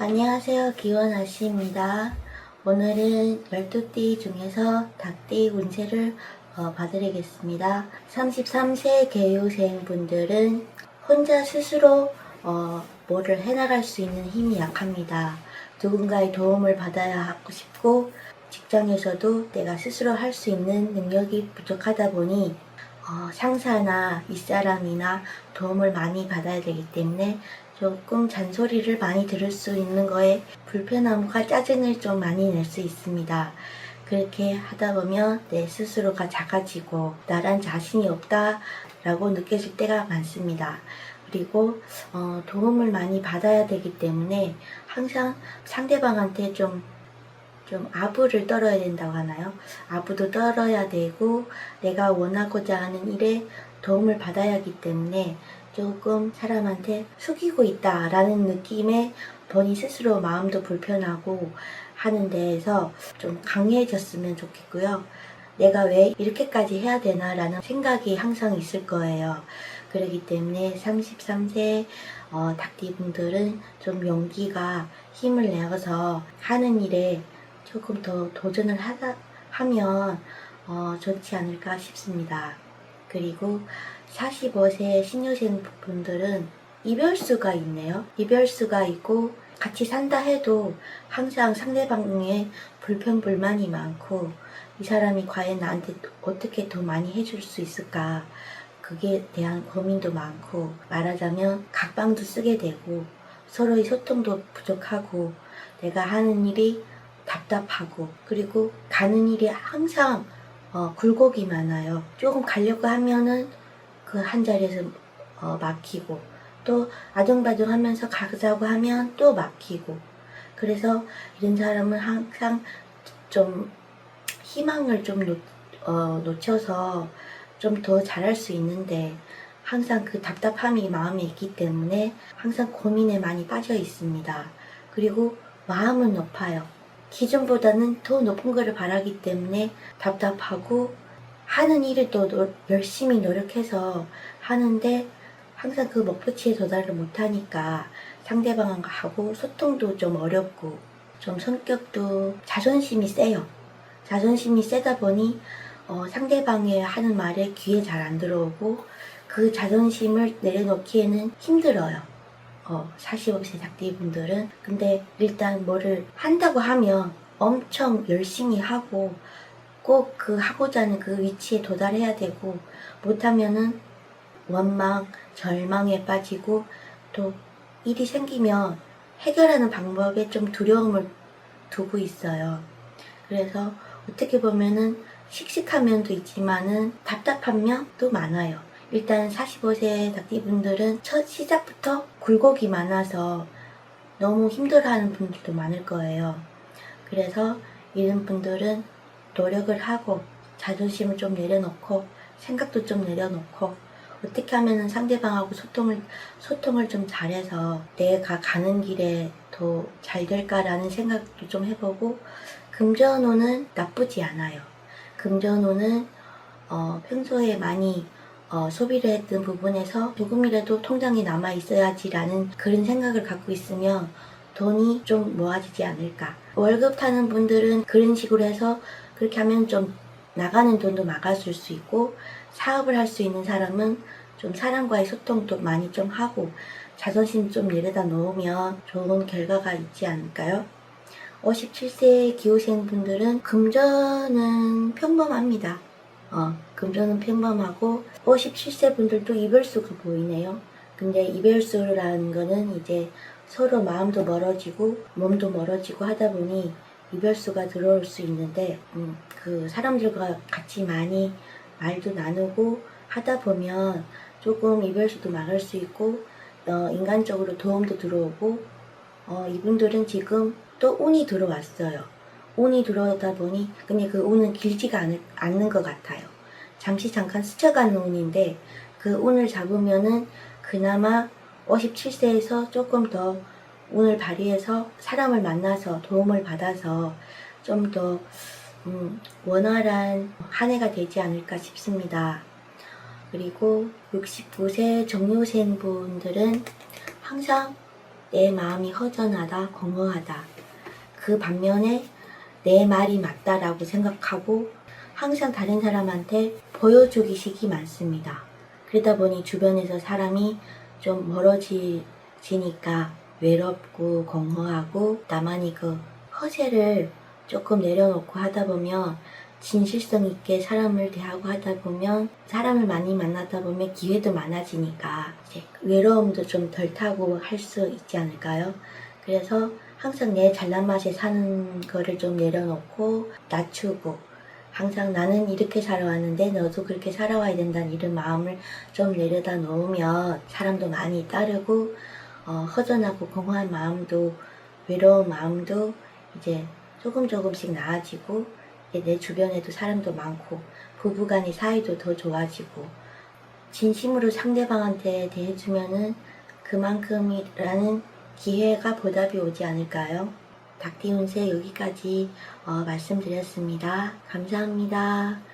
안녕하세요. 기원 아씨입니다. 오늘은 12띠 중에서 닭띠 운세를 어, 봐드리겠습니다. 33세 개요생 분들은 혼자 스스로 어, 뭐를 해나갈 수 있는 힘이 약합니다. 누군가의 도움을 받아야 하고 싶고 직장에서도 내가 스스로 할 수 있는 능력이 부족하다 보니 어, 상사나 윗사람이나 도움을 많이 받아야 되기 때문에 조금 잔소리를 많이 들을 수 있는 거에 불편함과 짜증을 좀 많이 낼 수 있습니다. 그렇게 하다 보면 내 스스로가 작아지고 나란 자신이 없다라고 느껴질 때가 많습니다. 그리고 어, 도움을 많이 받아야 되기 때문에 항상 상대방한테 좀좀 아부를 떨어야 된다고 하나요? 아부도 떨어야 되고 내가 원하고자 하는 일에 도움을 받아야 하기 때문에 조금 사람한테 숙이고 있다라는 느낌에 본인 스스로 마음도 불편하고 하는 데에서 좀 강해졌으면 좋겠고요. 내가 왜 이렇게까지 해야 되나라는 생각이 항상 있을 거예요. 그렇기 때문에 33세 어, 닭띠분들은 좀 용기가 힘을 내어서 하는 일에 조금 더 도전을 하다, 하면 어, 좋지 않을까 싶습니다. 그리고 45세 신유생 분들은 이별수가 있네요. 이별수가 있고 같이 산다 해도 항상 상대방의 불평불만이 많고 이 사람이 과연 나한테 어떻게 더 많이 해줄 수 있을까 그게 대한 고민도 많고 말하자면 각방도 쓰게 되고 서로의 소통도 부족하고 내가 하는 일이 답답하고 그리고 가는 일이 항상 어, 굴곡이 많아요. 조금 가려고 하면은 그 한 자리에서 어, 막히고 또 아둥바둥 하면서 가자고 하면 또 막히고 그래서 이런 사람은 항상 좀 희망을 좀 놓, 어, 놓쳐서 좀 더 잘할 수 있는데 항상 그 답답함이 마음에 있기 때문에 항상 고민에 많이 빠져 있습니다. 그리고 마음은 높아요. 기존보다는 더 높은 거를 바라기 때문에 답답하고 하는 일을 또 노- 열심히 노력해서 하는데 항상 그 목표치에 도달을 못하니까 상대방하고 소통도 좀 어렵고 좀 성격도 자존심이 세요. 자존심이 세다 보니 어, 상대방의 하는 말에 귀에 잘 안 들어오고 그 자존심을 내려놓기에는 힘들어요. 어, 45세 작디분들은 근데 일단 뭐를 한다고 하면 엄청 열심히 하고 꼭 그 하고자 하는 그 위치에 도달해야 되고 못하면은 원망, 절망에 빠지고 또 일이 생기면 해결하는 방법에 좀 두려움을 두고 있어요. 그래서 어떻게 보면은 씩씩한 면도 있지만은 답답한 면도 많아요. 일단 45세 닭띠분들은 첫 시작부터 굴곡이 많아서 너무 힘들어하는 분들도 많을 거예요. 그래서 이런 분들은 노력을 하고 자존심을 좀 내려놓고 생각도 좀 내려놓고 어떻게 하면 상대방하고 소통을 소통을 좀 잘해서 내가 가는 길에 더 잘 될까라는 생각도 좀 해보고 금전운은 나쁘지 않아요. 금전운은 어, 평소에 많이 어, 소비를 했던 부분에서 조금이라도 통장에 남아 있어야지라는 그런 생각을 갖고 있으면 돈이 좀 모아지지 않을까. 월급 타는 분들은 그런 식으로 해서 그렇게 하면 좀 나가는 돈도 막아줄 수 있고 사업을 할 수 있는 사람은 좀 사람과의 소통도 많이 좀 하고 자존심 좀 내려다 놓으면 좋은 결과가 있지 않을까요? 57세 기호생 분들은 금전은 평범합니다. 어, 금전은 평범하고 57세 분들도 이별수가 보이네요. 근데 이별수라는 거는 이제 서로 마음도 멀어지고 몸도 멀어지고 하다 보니 이별수가 들어올 수 있는데 음, 그 사람들과 같이 많이 말도 나누고 하다 보면 조금 이별수도 막을 수 있고 어, 인간적으로 도움도 들어오고 어, 이분들은 지금 또 운이 들어왔어요. 운이 들어오다 보니 근데 그 운은 길지가 않을, 않는 것 같아요. 잠시 잠깐 스쳐가는 운인데 그 운을 잡으면은 그나마 57세에서 조금 더 운을 발휘해서 사람을 만나서 도움을 받아서 좀더 음, 원활한 한 해가 되지 않을까 싶습니다. 그리고 69세 정료생 분들은 항상 내 마음이 허전하다, 공허하다. 그 반면에 내 말이 맞다라고 생각하고 항상 다른 사람한테 보여주기식이 많습니다. 그러다 보니 주변에서 사람이 좀 멀어지니까 외롭고 공허하고 나만 이 그 허세를 조금 내려놓고 하다 보면 진실성 있게 사람을 대하고 하다 보면 사람을 많이 만나다 보면 기회도 많아지니까 외로움도 좀 덜 타고 할 수 있지 않을까요? 그래서 항상 내 잘난 맛에 사는 거를 좀 내려놓고 낮추고 항상 나는 이렇게 살아왔는데 너도 그렇게 살아와야 된다는 이런 마음을 좀 내려다 놓으면 사람도 많이 따르고 어, 허전하고 공허한 마음도 외로운 마음도 이제 조금 조금씩 나아지고 내 주변에도 사람도 많고 부부간의 사이도 더 좋아지고 진심으로 상대방한테 대해주면은 그만큼이라는 기회가 보답이 오지 않을까요? 닭띠운세 여기까지 어, 말씀드렸습니다. 감사합니다.